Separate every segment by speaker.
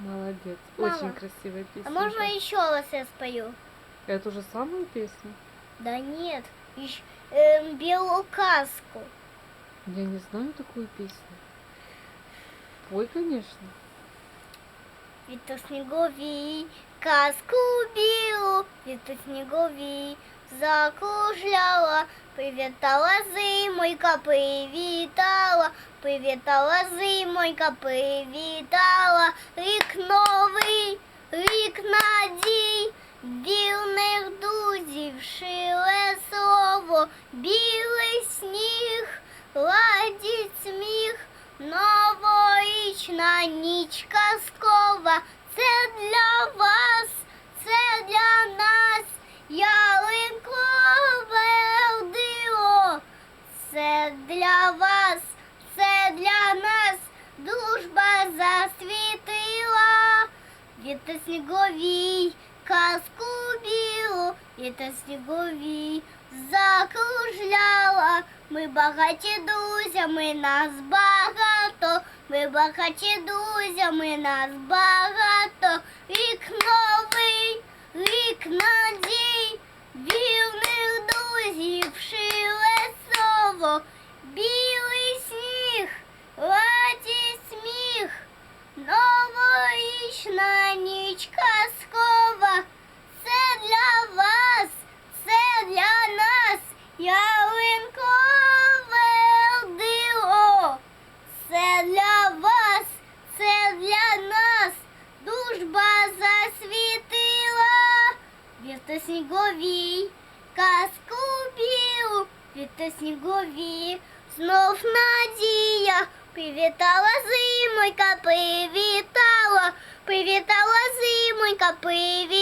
Speaker 1: Молодец.
Speaker 2: Мама,
Speaker 1: Очень красивая песня.
Speaker 2: А можно еще раз я спою?
Speaker 1: Это же самую песню?
Speaker 2: Да нет, ещё, эм, белую каску.
Speaker 1: Я не знаю такую песню. Пой, конечно.
Speaker 2: Віто сніговій, казку білу, віто сніговій, закружляла, привітала зимойка, привітала, привітала зимойка, привітала, рік новий, рік надій, вірних друзів, шиле слово, білий сніг, ладіть сміх, новорічна ніч казкова, це для вас, це для нас, ялинкове віта сніговій, казку білу, віта сніговій, закружляла. Ми багаті друзями, нас багато, ми багаті друзями, нас багато, рік білу, вірте сніговій, знов надія, привітала зимонька, привітала, привітала зимонька, привітала,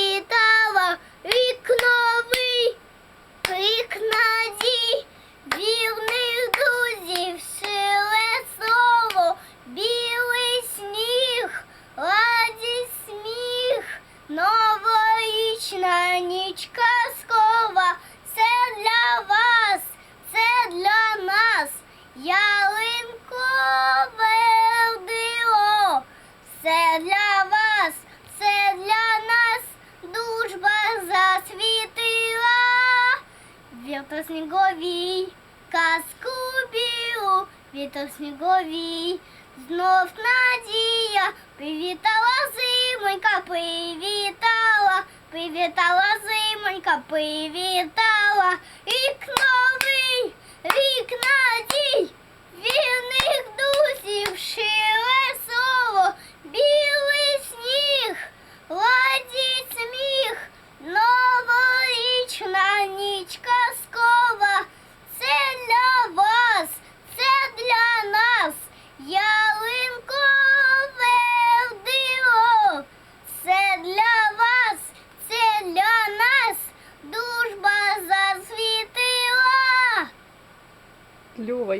Speaker 2: Віто сніговій, казку білу, віто сніговій, знов надія, привітала зимонька, привітала, привітала зимонька, привітала, рік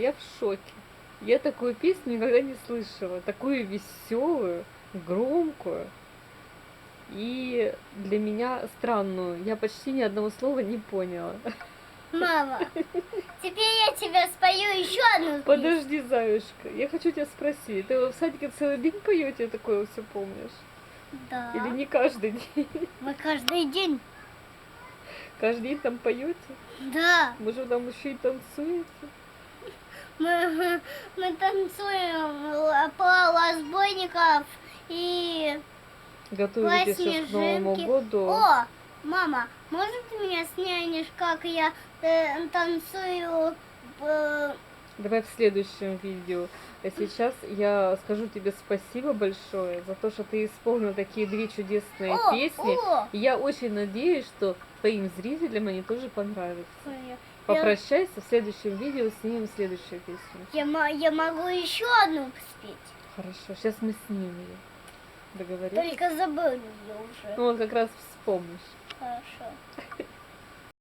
Speaker 1: я в шоке. Я такую песню никогда не слышала. Такую веселую, громкую. И для меня странную. Я почти ни одного слова не поняла.
Speaker 2: Мама, теперь я тебе спою еще одну песню.
Speaker 1: Подожди, Заюшка, я хочу тебя спросить. Ты в садике целый день поете, такое все помнишь?
Speaker 2: Да.
Speaker 1: Или не каждый день?
Speaker 2: Мы каждый день.
Speaker 1: Каждый день там поете?
Speaker 2: Да.
Speaker 1: Может, там еще и танцуете?
Speaker 2: Мы, мы танцуем л- по разбойников и
Speaker 1: Готовитесь сейчас к Новому году?
Speaker 2: О, мама, может ты меня снянешь, как я э, танцую? э,
Speaker 1: Давай в следующем видео. А сейчас я скажу тебе спасибо большое за то, что ты исполнил такие две чудесные
Speaker 2: о,
Speaker 1: песни.
Speaker 2: о.
Speaker 1: И я очень надеюсь, что твоим зрителям они тоже понравятся.
Speaker 2: Я,
Speaker 1: Попрощайся, в следующем видео снимем следующую песню.
Speaker 2: я, я могу еще одну спеть,
Speaker 1: Хорошо, сейчас мы снимем ее. Договорились?
Speaker 2: только забыл ее уже.
Speaker 1: Ну вот как раз вспомнишь.
Speaker 2: Хорошо.